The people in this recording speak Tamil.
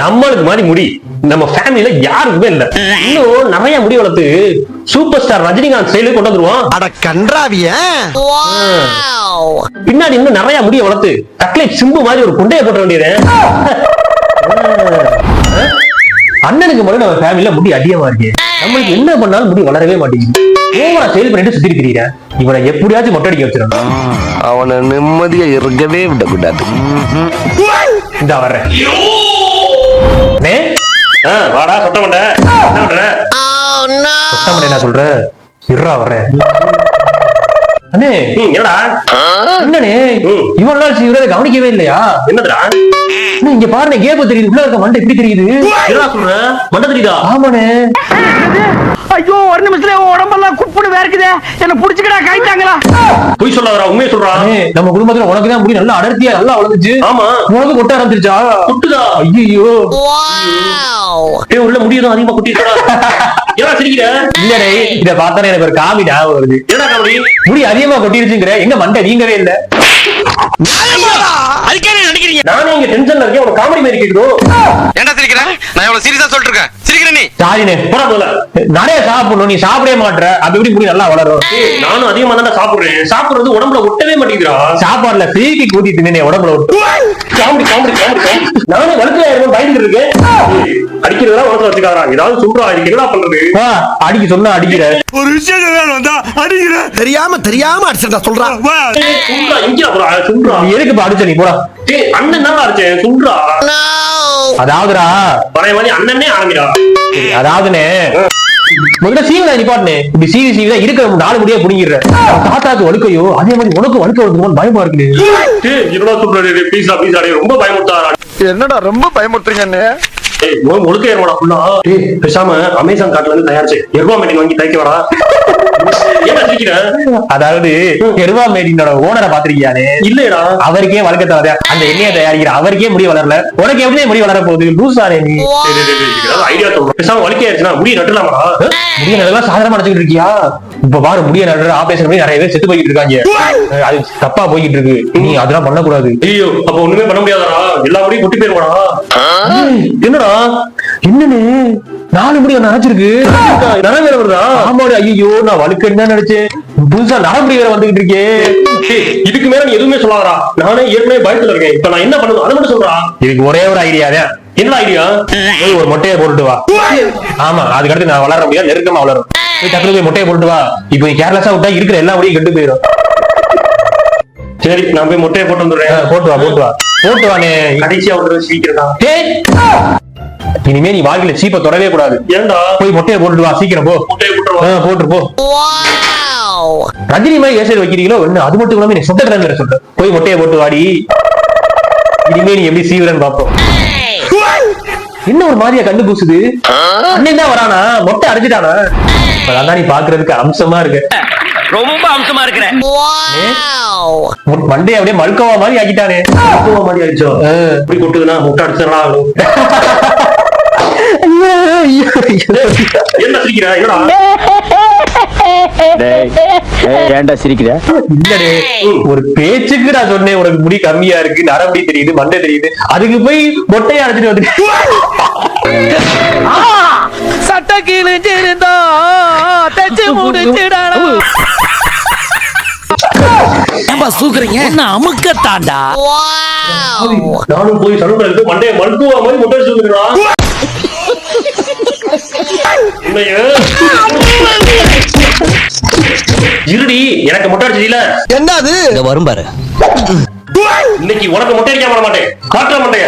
நம்மளுக்கு மாதிரி முடி. நம்ம ஃபேமிலில யாருக்குமே இல்ல. இன்னும் நிறைய முடி வளர்த்து சூப்பர் ஸ்டார் ரஜினிகாந்த் ஸ்டைலுக்கு கொண்டு வந்துருவோம் அட கன்றாவிய. பின்னாடி இன்னும் நிறைய முடிய வளர்த்து கட்லைட் சிம்பு மாதிரி ஒரு குண்டைய போட்ட வேண்டியது. அண்ணனுக்கு மட்டும் நம்ம ஃபேமிலில முடி அதிகமா இருக்கு. நம்மளுக்கு என்ன பண்ணாலும் முடி வளரவே மாட்டேங்குது. ஓவரா செயல் பண்ணிட்டு சுத்தி இருக்கிறீங்க. இவனை எப்படியாச்சும் மொட்டை அடிக்க வச்சிடணும். அவனை நிம்மதியா இருக்கவே விடக்கூடாது. இந்த வர்றேன். வாடா சொட்ட மண்டை. என்ன சொல்ற? இருறா வர்றேன். அண்ணே என்னடா? என்னண்ணே இவ்வளவு நாள் செய்வதை கவனிக்கவே இல்லையா? என்னதுடா? இங்க பாருங்க கேப் தெரியுது. உள்ள இருக்க மண்டை எப்படி தெரியுது? என்னடா சொல்ற? மண்டை தெரியுதா? ஆமாண்ணே. ஐயோ ஒரு நிமிஷத்துல உன் உடம்பெல்லாம் குப்புன்னு வேர்க்குதே. என்ன புடிச்சுக்கடா கைட்டாங்களா பொய் சொல்லாதடா உண்மையை சொல்றா. நம்ம குடும்பத்துல உனக்கு தான் முடி நல்லா அடர்த்தியா நல்லா வளர்ந்துச்சு. ஆமா. உனக்கு கொட்ட ஆரம்பிச்சிருச்சா? கொட்டுதா? ஐயோ ஏய் உள்ள முடியதும் அதிகமா கொட்டிடுறா ஏடா சிரிக்கிற? இல்லடே இத பார்த்தானே எனக்கு ஒரு காமெடி ஞாபகம் வருது என்னடா காமெடி? முடி அதிகமா கொட்டிருச்சுங்கிற எங்க மண்டை? நீங்கவே இல்ல. நானே இங்க டென்ஷன்ல இருக்கேன் உனக்கு காமெடி மாதிரி கேக்குதோ? ஏன்டா சிரிக்கிறேன் நான் எவ்வளவு சீரியஸா சொல்லிட்டு இருக்கேன் சிரிக்கிற நீ? சாரினே போல நிறைய சாப்பிடணும் நீ சாப்பிடவே மாட்ற. அப்படி எப்படி முடி நல்லா வளரும். நானும் அதிகமா தானே சாப்பிடுறேன். சாப்பிடுறது உடம்புல ஒட்டவே மாட்டேங்குதுடா. சாப்பாடுல பீக்கி கூட்டி தின்னு உடம்புல ஒட்டு. காமெடி காமெடி காமெடி காமெடி நானே வளர்க்கல இருக்கும் பயந்துட்டு இருக்கேன். வச்சுக்காரா? ஏதாவது சொல்றா இதுக்கு என்னடா பண்றது? அடிக்க சொன்னா அடிக்கிற. ஒரு விஷயம் சொல்லணும் வந்தா அடிக்கிறேன் தெரியாம தெரியாம அடிச்சிருந்தா சொல்றான் சுன்றா இங்க அப்புறம் சுன்றா எதுக்கு இப்ப அடிச்ச நீ போடா. டேய் அண்ணன் தான் அடிச்சேன் சுன்றா அதாவதுடா. பழைய மாதிரி அண்ணனே ஆரம்பிடா. அதாவதுனே. முதல்ல சீவில நிப்பாட்டுனே இப்படி சீவி சீவி தான் இருக்கிற நாலு முடியா புடிங்கிடுற. தாத்தாக்கு வழுக்கையோ அதே மாதிரி உனக்கு வழுக்க வந்துருமோன்னு பயமா இருக்கு இவ்வளவு பீஸா பீஸா ரொம்ப பயமுறுத்தாரா என்னடா ரொம்ப பயமுறுத்துறீங்க ஏய், ஒழுக்க ஏறுவாடா ஃபுல்லா பேசாம அமேசான் காட்டுல இருந்து தயாரிச்சு. எருவா மேடின் வாங்கி தைக்க சிரிக்கிற அதாவது எருவா மேடினோட ஓனரை பாத்திருக்கியானே இல்லடா அவருக்கே வளர்க்க தேவை அந்த எண்ணெயை தயாரிக்கிற அவருக்கே முடி வளரல. உனக்கு எப்படி முடி வளர போகுது? லூசானே நீ. ஐடியா சொல்றேன் வலிக்க முடி நட்டுலாமாடா முடிய நடலாம் சாதாரணமா நினைச்சுக்கிட்டு இருக்கியா? இப்ப பாரு முடிய நடுற ஆபரேஷன் பண்ணி நிறைய பேர் செத்து போய்கிட்டு இருக்காங்க. அது தப்பா போய்கிட்டு இருக்கு. நீ அதெல்லாம் பண்ணக்கூடாது. ஐயோ அப்ப ஒண்ணுமே பண்ண முடியாதடா? எல்லா முடியும் கொட்டி போயிருவாடா ஏய், என்னடா? என்னன்னு நாலு முடி நினைச்சிருக்கு நரம்பு வருதா? ஆமாடி ஐயோ நான் வழுக்கன்னு தான் நினைச்சேன்? புதுசா நரம்பு வேற வந்துகிட்டு இருக்கே. ஏய், இதுக்கு மேல நீ எதுவுமே சொல்லாதடா. நானே ஏற்கனவே பயத்துல இருக்கேன். இப்ப நான் என்ன பண்ணுவேன்? அதை மட்டும் சொல்றா. இதுக்கு ஒரே ஒரு ஐடியா தான் என்ன ஐடியா ஒரு மொட்டையை போட்டுட்டு வா. ஆமா அதுக்கடுத்து நான் வளர முடியாது. நெருக்கமா வளரும். போய் டக்குனு போய் மொட்டையை போட்டுட்டு வா. இப்போ நீ கேர்லெஸ்ஸா விட்டா இருக்கிற எல்லா முடியும் கெட்டு போயிடும் சரி நான் போய் முட்டையை போட்டு வந்துடுறேன். போட்டு வா போட்டு வா. போட்டு வானே கடைசியா ஒரு சீக்கிரம் இனிமே நீ வாழ்க்கையில சீப்ப தொடவே கூடாது. ஏன்டா போய் முட்டையை போட்டுட்டு வா சீக்கிரம் போ. முட்டையை போட்டு போ. ரஜினி மாதிரி ஏசல் வைக்கிறீங்களோ ஒண்ணு அது மட்டும் இல்லாம நீ சுத்தக்கிறேன் சொல்ற. போய் முட்டையை போட்டு வாடி. இனிமே நீ எப்படி சீவிரன்னு பாப்போம் என்ன ஒரு மாதிரியா கண்டு பூசுது? அண்ணன் தான் வரானா? மொட்டை அடிச்சுட்டானா? அதான் நீ பாக்குறதுக்கு அம்சமா இருக்கு. ரொம்ப அம்சமா இருக்கிற. மு- மண்டையை அப்படியே மழுக்கவா மாதிரி ஆக்கிட்டானே. மழுக்கவா மாதிரி ஆயிடுச்சோ? இப்படி கொட்டுதுன்னா முட்டை சிரிக்கிற என்னடா ஏன்டா சிரிக்கிற? இல்லடே ஒரு பேச்சுக்கு நான் சொன்னேன். உனக்கு முடி கம்மியா இருக்கு நரம்படி தெரியுது மண்டை தெரியுது. அதுக்கு போய் மொட்டையை அடிச்சிட்டு வந்து சட்ட கிழிஞ்சிருந்தா தச்சு முடிச்சிடா சூக்குறீங்க? என்ன அமுக்கத்தாண்டா? நானும் போய் இருந்து மண்டையை மழுக்குவா மாதிரி மொட்டை வந்துருக்கான் இருடி எனக்கு மொட்டை அடிச்சதுல என்ன அது வரும் பாரு. இன்னைக்கு உனக்கு மொட்டை அடிக்காம வர மாட்டேன். காட்டுற மண்டைய